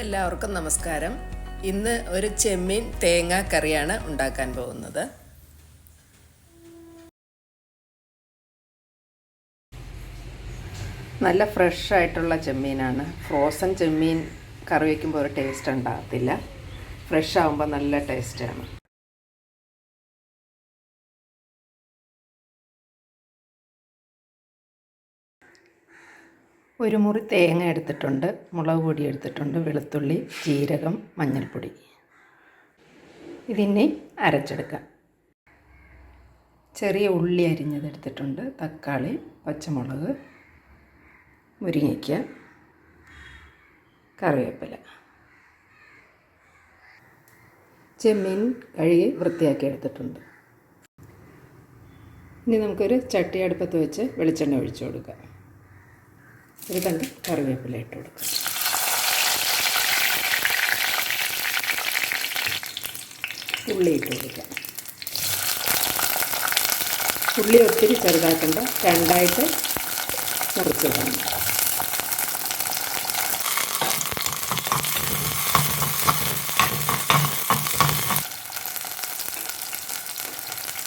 എല്ലാവർക്കും നമസ്കാരം. ഇന്ന് ഒരു ചെമ്മീൻ തേങ്ങാ കറിയാണ് ഉണ്ടാക്കാൻ പോകുന്നത്. നല്ല ഫ്രഷ് ആയിട്ടുള്ള ചെമ്മീനാണ്. ഫ്രോസൺ ചെമ്മീൻ കറി വയ്ക്കുമ്പോൾ ഒരു ടേസ്റ്റ് ഉണ്ടാകത്തില്ല. ഫ്രഷ് ആകുമ്പോൾ നല്ല ടേസ്റ്റാണ് ഒരു മുറി തേങ്ങ എടുത്തിട്ടുണ്ട് മുളക് പൊടി എടുത്തിട്ടുണ്ട് വെളുത്തുള്ളി ജീരകം മഞ്ഞൾപ്പൊടി. ഇതിനെ അരച്ചെടുക്കാം. ചെറിയ ഉള്ളി അരിഞ്ഞതെടുത്തിട്ടുണ്ട് തക്കാളി പച്ചമുളക് മുരിങ്ങയ്ക്ക കറിവേപ്പില. ചെമ്മീൻ കഴുകി വൃത്തിയാക്കി എടുത്തിട്ടുണ്ട്. ഇനി നമുക്കൊരു ചട്ടി അടുപ്പത്ത് വെച്ച് വെളിച്ചെണ്ണ ഒഴിച്ചു കൊടുക്കാം. ഒരു കണ്ട് കറിവേപ്പില ഇട്ട് കൊടുക്കുക ഉള്ളി ഇട്ട് കൊടുക്കുക ഉള്ളി ഒത്തിരി ചെറുതാക്കണ്ട. രണ്ടായിട്ട് മുറിച്ചിടണം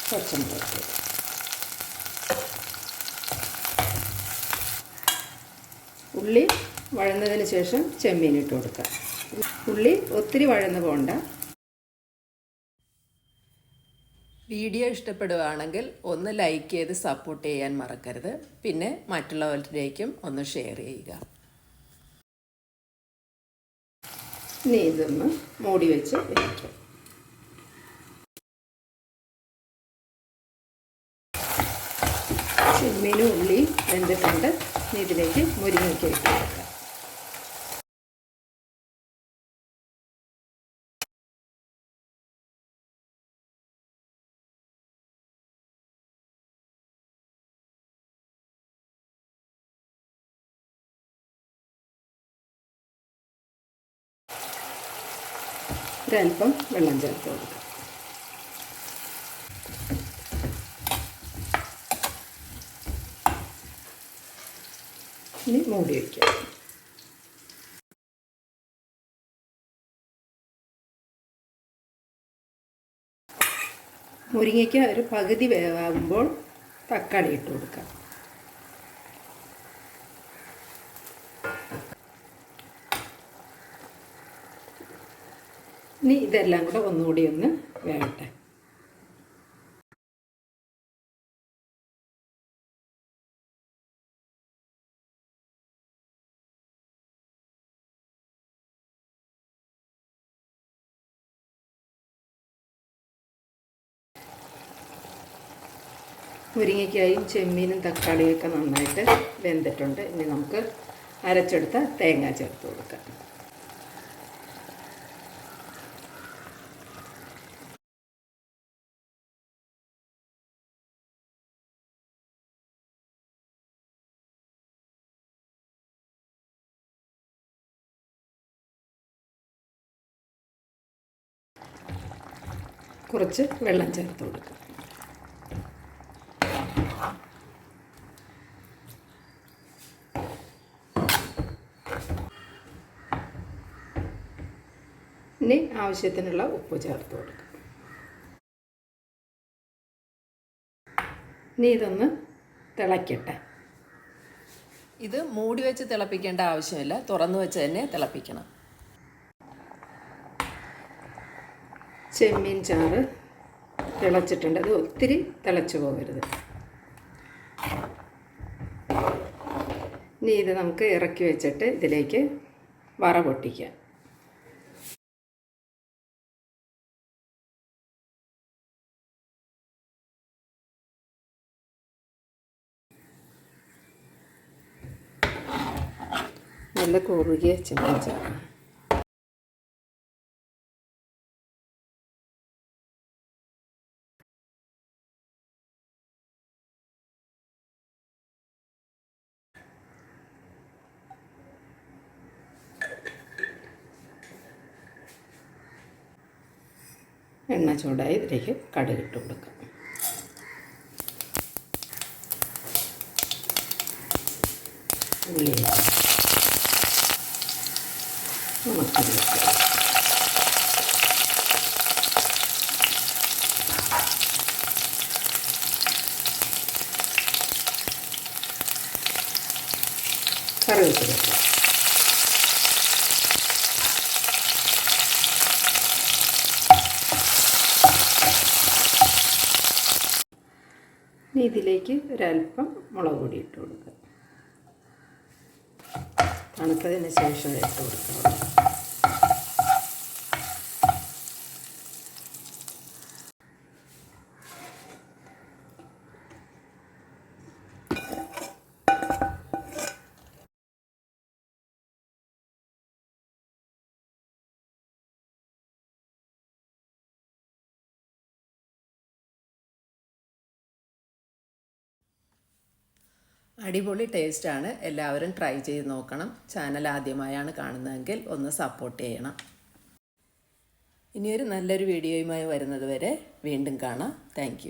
പച്ചമുളക് ഉള്ളി വഴന്നതിന് ശേഷം ചെമ്മീൻ ഇട്ട് കൊടുക്കാം. ഉള്ളി ഒത്തിരി വഴന്ന് പോകണ്ട വീഡിയോ ഇഷ്ടപ്പെടുകയാണെങ്കിൽ ഒന്ന് ലൈക്ക് ചെയ്ത് സപ്പോർട്ട് ചെയ്യാൻ മറക്കരുത്. പിന്നെ മറ്റുള്ളവരിലേക്കും ഒന്ന് ഷെയർ ചെയ്യുക. ഇനി ഇതൊന്ന് മൂടി വെച്ച് വേവിക്കാം ചെമ്മീനും ഉള്ളി വെന്തിട്ടുണ്ട്. ഇതിലേക്ക് മുരിങ്ങയ്ക്ക് ഇട്ട് കൊടുക്കാം ഒരല്പം വെള്ളം ചേർത്ത് കൊടുക്കാം ഇനി മൂടി വയ്ക്കാം മുരിങ്ങയ്ക്ക് ഒരു പകുതി വേവാകുമ്പോൾ തക്കാളി ഇട്ട് കൊടുക്കാം ഇനി ഇതെല്ലാം കൂടെ ഒന്നുകൂടി ഒന്ന് വേവട്ടെ. മുരിങ്ങയ്ക്കായും ചെമ്മീനും തക്കാളിയും ഒക്കെ നന്നായിട്ട് വെന്തിട്ടുണ്ട്. ഇനി നമുക്ക് അരച്ചെടുത്ത തേങ്ങ ചേർത്ത് കൊടുക്കാം. കുറച്ച് വെള്ളം ചേർത്ത് കൊടുക്കാം. ഇനി ആവശ്യത്തിനുള്ള ഉപ്പ് ചേർത്ത് കൊടുക്കുക ഇനി ഇതൊന്ന് തിളയ്ക്കട്ടെ ഇത് മൂടി വെച്ച് തിളപ്പിക്കേണ്ട ആവശ്യമില്ല. തുറന്നു വെച്ച് തന്നെ തിളപ്പിക്കണം. ചെമ്മീൻ ചാറ് തിളച്ചിട്ടുണ്ട്. അത് ഒത്തിരി തിളച്ചു പോകരുത്. ഇനി ഇത് നമുക്ക് ഇറക്കി വെച്ചിട്ട് ഇതിലേക്ക് വറ പൊട്ടിക്കാം. നല്ല കുറുകിയ ചിക്കൻ ചാറ് എണ്ണ ചൂടായി ഇതിലേക്ക് കടുകിട്ട് കൊടുക്കാം. ഉള്ളി ഉണക്കില്ല കറിവേപ്പില ഇതിലേക്ക് ഒരല്പം മുളക് പൊടി ഇട്ട് കൊടുക്കുക. തണുത്തതിന് ശേഷം ഇട്ട് കൊടുക്കുക. അടിപൊളി ടേസ്റ്റാണ് എല്ലാവരും ട്രൈ ചെയ്ത് നോക്കണം. ചാനൽ ആദ്യമായാണ് കാണുന്നതെങ്കിൽ ഒന്ന് സപ്പോർട്ട് ചെയ്യണം. ഇനിയൊരു നല്ലൊരു വീഡിയോയുമായി വരുന്നത് വരെ വീണ്ടും കാണാം. താങ്ക്